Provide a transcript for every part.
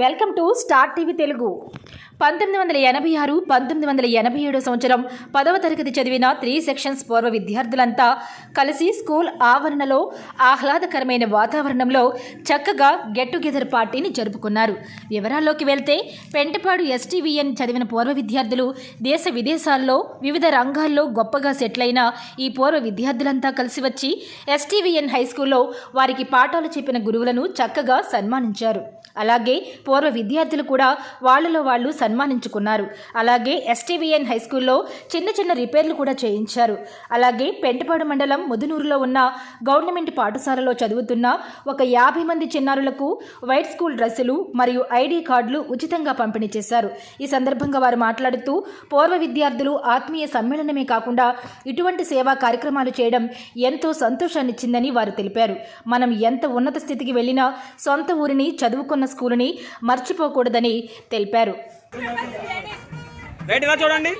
Welcome to Star TV Telugu. పంతొమ్మిది వందల ఎనభై ఆరు పంతొమ్మిది వందల ఎనభై ఏడు సంవత్సరం పదవ తరగతి చదివిన త్రీ సెక్షన్స్ పూర్వ విద్యార్థులంతా కలిసి స్కూల్ ఆవరణలో ఆహ్లాదకరమైన వాతావరణంలో చక్కగా గెట్ టుగెదర్ పార్టీని జరుపుకున్నారు. వివరాల్లోకి వెళ్తే పెంటపాడు ఎస్టీవీఎన్ చదివిన పూర్వ విద్యార్థులు దేశ విదేశాల్లో వివిధ రంగాల్లో గొప్పగా సెటిల్ అయిన ఈ పూర్వ విద్యార్థులంతా కలిసి వచ్చి ఎస్టీవీఎన్ హై స్కూల్లో వారికి పాఠాలు చెప్పిన గురువులను చక్కగా సన్మానించారు. అలాగే పూర్వ విద్యార్థులు కూడా వాళ్ళలో వాళ్ళు సన్మానించుకున్నారు. అలాగే ఎస్టీవీఎన్ హై స్కూల్లో చిన్న చిన్న రిపేర్లు కూడా చేయించారు. అలాగే పెంటపాడు మండలం ముదునూరులో ఉన్న గవర్నమెంట్ పాఠశాలలో చదువుతున్న ఒక యాభై మంది చిన్నారులకు వైట్ స్కూల్ డ్రెస్సులు మరియు ఐడి కార్డులు ఉచితంగా పంపిణీ చేశారు. ఈ సందర్భంగా వారు మాట్లాడుతూ పూర్వ విద్యార్థులు ఆత్మీయ సమ్మేళనమే కాకుండా ఇటువంటి సేవా కార్యక్రమాలు చేయడం ఎంతో సంతోషాన్నిచ్చిందని వారు తెలిపారు. మనం ఎంత ఉన్నత స్థితికి వెళ్ళినా సొంత ఊరిని చదువుకున్న స్కూలుని మర్చిపోకూడదని తెలిపారు. చూడండి.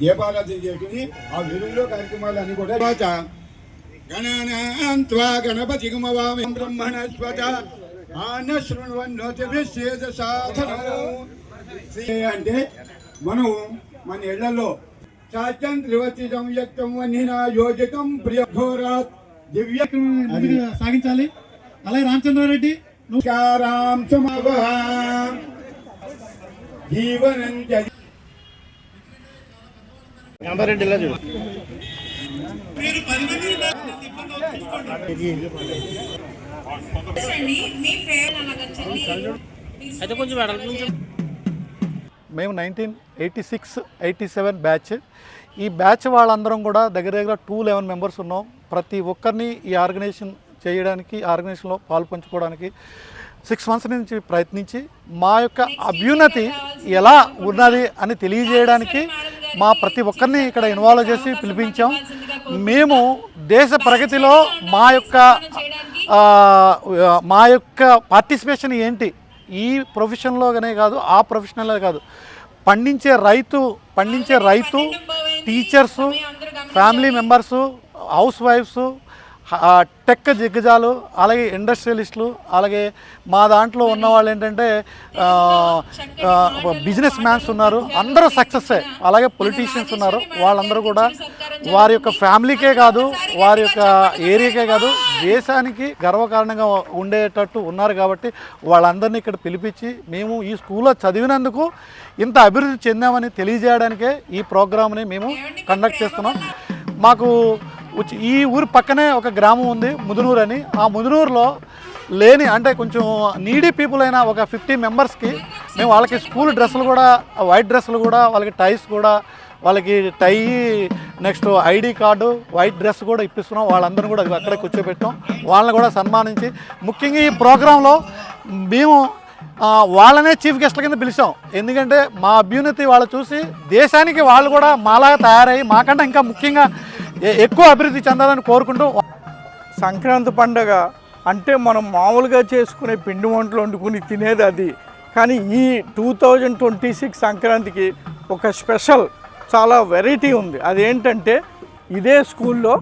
దీపారాధన చేసుకుని ఆ వెలుగులో కార్యక్రమాలు అన్ని కూడా వాచ గణనాన్త్వా గణపతి గుమవామి బ్రహ్మణస్వత ఆన శృణ్వన్నోతి విశేష సాధనము అంటే మనం మన ఇళ్ళలో సాత్యం త్రివతి సంయుక్తం వన్నినా యోజకం ప్రియఘోరాత్ దివ్య సాగించాలి. అలాగే రామచంద్రారెడ్డి అయితే కొంచెం వెడల్పు నుంచి మేము nineteen eighty six eighty seven batch ఈ బ్యాచ్ వాళ్ళందరం కూడా దగ్గర దగ్గర టూ లెవెన్ మెంబర్స్ ఉన్నాం. ప్రతి ఒక్కరిని ఈ ఆర్గనైజేషన్ చేయడానికి ఆర్గనైజేషన్లో పాల్పంచుకోవడానికి సిక్స్ మంత్స్ నుంచి ప్రయత్నించి మా యొక్క అభ్యున్నతి ఎలా ఉన్నది అని తెలియజేయడానికి మా ప్రతి ఒక్కరిని ఇక్కడ ఇన్వాల్వ్ చేసి పిలిపించాం. మేము దేశ ప్రగతిలో మా యొక్క మా యొక్క పార్టిసిపేషన్ ఏంటి? ఈ ప్రొఫెషన్లోనే కాదు ఆ ప్రొఫెషనల్లో కాదు. పండించే రైతు పండించే రైతు teachers family members house wives tech దిగ్గజాలు అలాగే ఇండస్ట్రియలిస్టులు అలాగే మా దాంట్లో ఉన్న వాళ్ళు ఏంటంటే బిజినెస్ మ్యాన్స్ ఉన్నారు. అందరూ సక్సెస్ అలాగే పొలిటీషియన్స్ ఉన్నారు. వాళ్ళందరూ కూడా వారి యొక్క ఫ్యామిలీకే కాదు వారి యొక్క ఏరియాకే కాదు దేశానికి గర్వకారణంగా ఉండేటట్టు ఉన్నారు కాబట్టి వాళ్ళందరినీ ఇక్కడ పిలిపించి మేము ఈ స్కూల్లో చదివినందుకు ఇంత అభివృద్ధి చెందామని తెలియజేయడానికే ఈ ప్రోగ్రామ్ని మేము కండక్ట్ చేస్తున్నాం. మాకు ఈ ఊరు పక్కనే ఒక గ్రామం ఉంది ముదునూరు అని. ఆ ముదునూరులో లేని అంటే కొంచెం నీడీ పీపుల్ అయిన ఒక ఫిఫ్టీ మెంబర్స్కి మేము వాళ్ళకి స్కూల్ డ్రెస్సులు కూడా వైట్ డ్రెస్సులు కూడా వాళ్ళకి టైస్ కూడా వాళ్ళకి tie next ID card white dress కూడా ఇప్పిస్తున్నాం. వాళ్ళందరూ కూడా అక్కడే కూర్చోబెట్టాం. వాళ్ళని కూడా సన్మానించి ముఖ్యంగా ఈ ప్రోగ్రాంలో మేము వాళ్ళనే చీఫ్ గెస్ట్ల కింద పిలిచాం. ఎందుకంటే మా అభ్యున్నతి వాళ్ళు చూసి దేశానికి వాళ్ళు కూడా మాలాగా తయారయ్యి మాకంటే ఇంకా ముఖ్యంగా ఎక్కువ అభివృద్ధి చెందాలని కోరుకుంటూ సంక్రాంతి పండగ అంటే మనం మామూలుగా చేసుకునే పిండి వంటలు వండుకుని తినేది అది. కానీ ఈ టూ థౌజండ్ ట్వంటీ సిక్స్ సంక్రాంతికి ఒక స్పెషల్ చాలా వెరైటీ ఉంది. అదేంటంటే ఇదే స్కూల్లో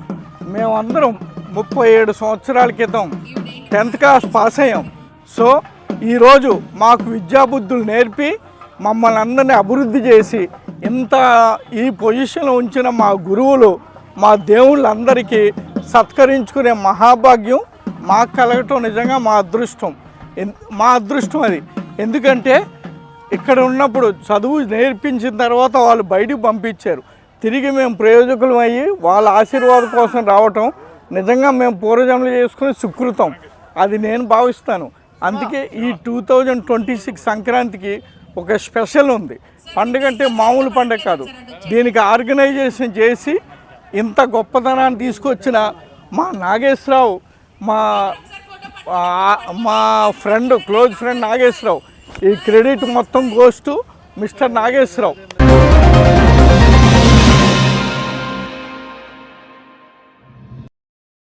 మేమందరం ముప్పై ఏడు సంవత్సరాల క్రితం టెన్త్ క్లాస్ పాస్ అయ్యాం. సో ఈరోజు మాకు విద్యాబుద్ధులు నేర్పి మమ్మల్ని అందరినీ అభివృద్ధి చేసి ఇంత ఈ పొజిషన్లో ఉంచిన మా గురువులు మా దేవుళ్ళందరికీ సత్కరించుకునే మహాభాగ్యం మాకు కలగటం నిజంగా మా అదృష్టం. ఎన్- మా అదృష్టం అది. ఎందుకంటే ఇక్కడ ఉన్నప్పుడు చదువు నేర్పించిన తర్వాత వాళ్ళు బయటికి పంపించారు. తిరిగి మేము ప్రయోజకులం అయ్యి వాళ్ళ ఆశీర్వాదం కోసం రావటం నిజంగా మేము పూర్వజన్మలు చేసుకుని సుకృతం. అది నేను భావిస్తాను. అందుకే ఈ టూ థౌజండ్ ట్వంటీ సిక్స్ సంక్రాంతికి ఒక స్పెషల్ ఉంది. పండుగ అంటే మామూలు పండుగ కాదు. దీనికి ఆర్గనైజేషన్ చేసి ఇంత గొప్పతనాన్ని తీసుకొచ్చిన మా నాగేశ్వరరావు మా మా ఫ్రెండ్ క్లోజ్ ఫ్రెండ్ నాగేశ్వరరావు. ఈ క్రెడిట్ మొత్తం గోస్ టు మిస్టర్ నాగేశ్వరరావు.